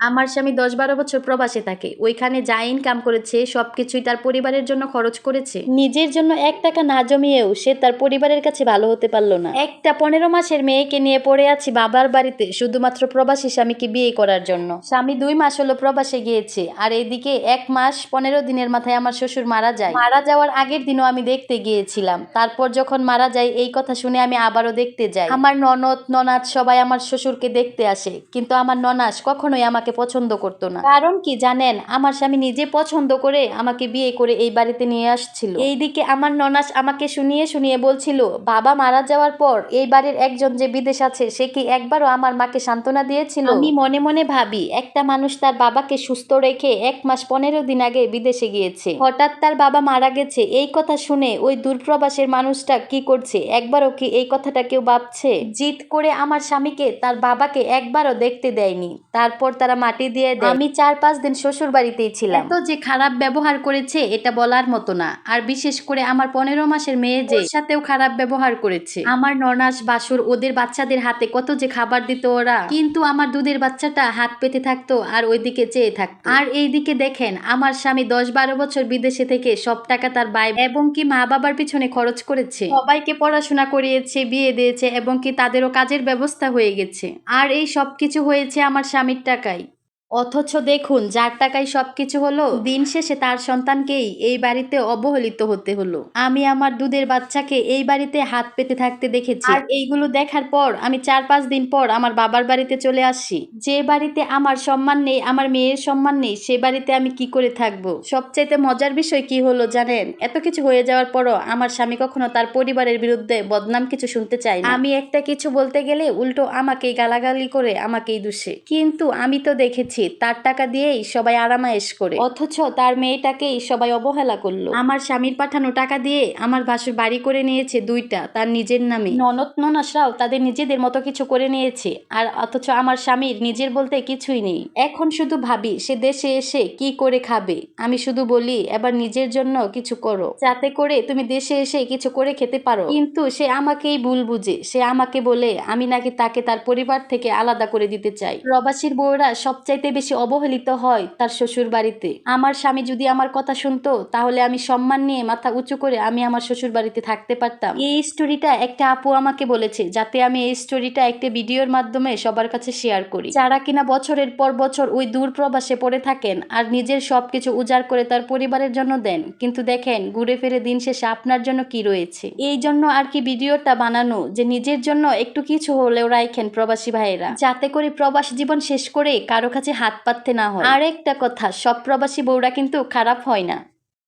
আমার স্বামী দশ বারো বছর প্রবাসে থাকে। ওইখানে যা ইনকাম করেছে, সবকিছুই তার পরিবারের জন্য খরচ করেছে। নিজের জন্য এক টাকা না জমিয়েও সে তার পরিবারের কাছে ভালো হতে পারল না। একটা পনেরো মাসের মেয়েকে নিয়ে পড়ে আছি বাবার বাড়িতে, শুধুমাত্র প্রবাসী স্বামীকে বিয়ে করার জন্য। স্বামী দুই মাস হলো প্রবাসে গিয়েছে, আর এদিকে এক মাস পনেরো দিনের মাথায় আমার শ্বশুর মারা যায়। মারা যাওয়ার আগের দিনও আমি দেখতে গিয়েছিলাম। তারপর যখন মারা যায়, এই কথা শুনে আমি আবারও দেখতে যাই। আমার ননদ, ননাদ সবাই আমার শ্বশুরকে দেখতে আসে, কিন্তু আমার ননাস কখনোই আমাকে পছন্দ করতো না। কারণ কি জানেন? আমার স্বামী নিজে পছন্দ করে আমাকে বিয়ে করে এই বাড়িতে নিয়ে আসছিল। এইদিকে আমার ননাস আমাকে শুনিয়ে শুনিয়ে বলছিল বাবা মারা যাওয়ার পর এই বাড়ির একজন যে বিদেশ আছে সে কি একবারও আমার মাকে সান্ত্বনা দিয়েছিল? আমি মনে মনে ভাবি একটা মানুষ তার বাবাকে সুস্থ রেখে এক মাস পনেরো দিন আগে বিদেশে গিয়েছে। হঠাৎ তার বাবা মারা গেছে। এই কথা শুনে ওই দূরপ্রবাসের মানুষটা কি করছে? একবারও কি এই কথাটা কেউ ভাবছে? জিত করে আমার স্বামীকে তার বাবাকে একবারও দেখতে দেয়নি। তারপর তারা মাটি দিয়ে দেয়। আমি চার পাঁচ দিন শ্বশুর বাড়িতেই ছিলাম। তো যে খারাপ ব্যবহার করেছে এটা বলার মতো না। আর বিশেষ করে আমার পনেরো মাসের মেয়ে যে সাথেও খারাপ ব্যবহার করেছে। আমার ননাস বাসুর ওদের বাচ্চাদের হাতে কত যে খাবার দিত ওরা। কিন্তু আমার দুধের বাচ্চাটা হাত পেতে থাকতো আর ওইদিকে চেয়ে থাকতো। আর এইদিকে দেখেন আমার স্বামী দশ বারো বছর বিদেশে থেকে সব টাকা তার ভাই এবং কি মা বাবার পিছনে খরচ করেছে। সবাইকে পড়াশোনা করিয়েছে বিয়ে দিয়েছে এবং কি তাদেরও কাজের ব্যবস্থা হয়ে গেছে। আর এই সব কিছু হয়েছে আমার স্বামীর টাকায়। অথচ দেখুন যার টাকায় সবকিছু হলো দিন শেষে তার সন্তানকেই এই বাড়িতে অবহেলিত হতে হলো। আমি আমার দুধের বাচ্চাকে এই বাড়িতে হাত পেতে থাকতে দেখেছি। আর এইগুলো দেখার পর আমি চার পাঁচ দিন পর আমার বাবার বাড়িতে চলে আসি যে বাড়িতে আমার সম্মান নেই আমার মেয়ের সম্মান নেই সে বাড়িতে আমি কি করে থাকব? সবচাইতে মজার বিষয় কি হলো জানেন? এত কিছু হয়ে যাওয়ার পরও আমার স্বামী কখনো তার পরিবারের বিরুদ্ধে বদনাম কিছু শুনতে চাই আমি একটা কিছু বলতে গেলে উল্টো আমাকেই গালাগালি করে আমাকেই দোষে। কিন্তু আমি তো দেখেছি তার টাকা দিয়েই সবাই আরামায়েশ করে। অথচ তার মেয়েটাকেই সবাই অবহেলা করল। আমার স্বামীর পাঠানো টাকা দিয়ে আমার ভাসুর বাড়ি করে নিয়েছে দুইটা, তার নিজের নামে। ননদ, ননাসরাও তাদের নিজেদের মতো কিছু করে নিয়েছে, আর অথচ আমার স্বামীর নিজের বলতে কিছুই নেই। এখন শুধু ভাবি, সে দেশে এসে কি করে খাবে? আমি শুধু বলি, এবার নিজের জন্য কিছু করো। যাতে করে তুমি দেশে এসে কিছু করে খেতে পারো। কিন্তু সে আমাকেই ভুল বুঝে। সে আমাকে বলে, আমি নাকি তাকে তার পরিবার থেকে আলাদা করে দিতে চাই। প্রবাসীর বউরা সবচাইতে বেশি অবহেলিত হয় তার শ্বশুর বাড়িতে আমার স্বামী যদি আমার কথা শুনতো, তাহলে আমি সম্মান নিয়ে মাথা উঁচু করে আমি আমার শ্বশুর বাড়িতে থাকতে পারতাম। এই স্টোরিটা একটা আপু আমাকে বলেছে, যাতে আমি এই স্টোরিটা একটা ভিডিওর মাধ্যমে সবার কাছে শেয়ার করি। যারা কিনা বছরের পর বছর ওই দূর প্রবাসে পড়ে থাকেন আর নিজের সবকিছু উজাড় করে তার পরিবারের জন্য দেন, কিন্তু দেখেন, ঘুরে ফিরে দিন শেষে আপনার জন্য কি রয়েছে। এই জন্য আর কি ভিডিওটা বানানো, যে নিজের জন্য একটু কিছু হলেও রাইখেন প্রবাসী ভাইয়েরা। যাতে করে প্রবাস জীবন শেষ করে কারও কাছে হাত পাততে না হয়। আরেকটা কথা সব প্রবাসী বউরা কিন্তু খারাপ হয় না।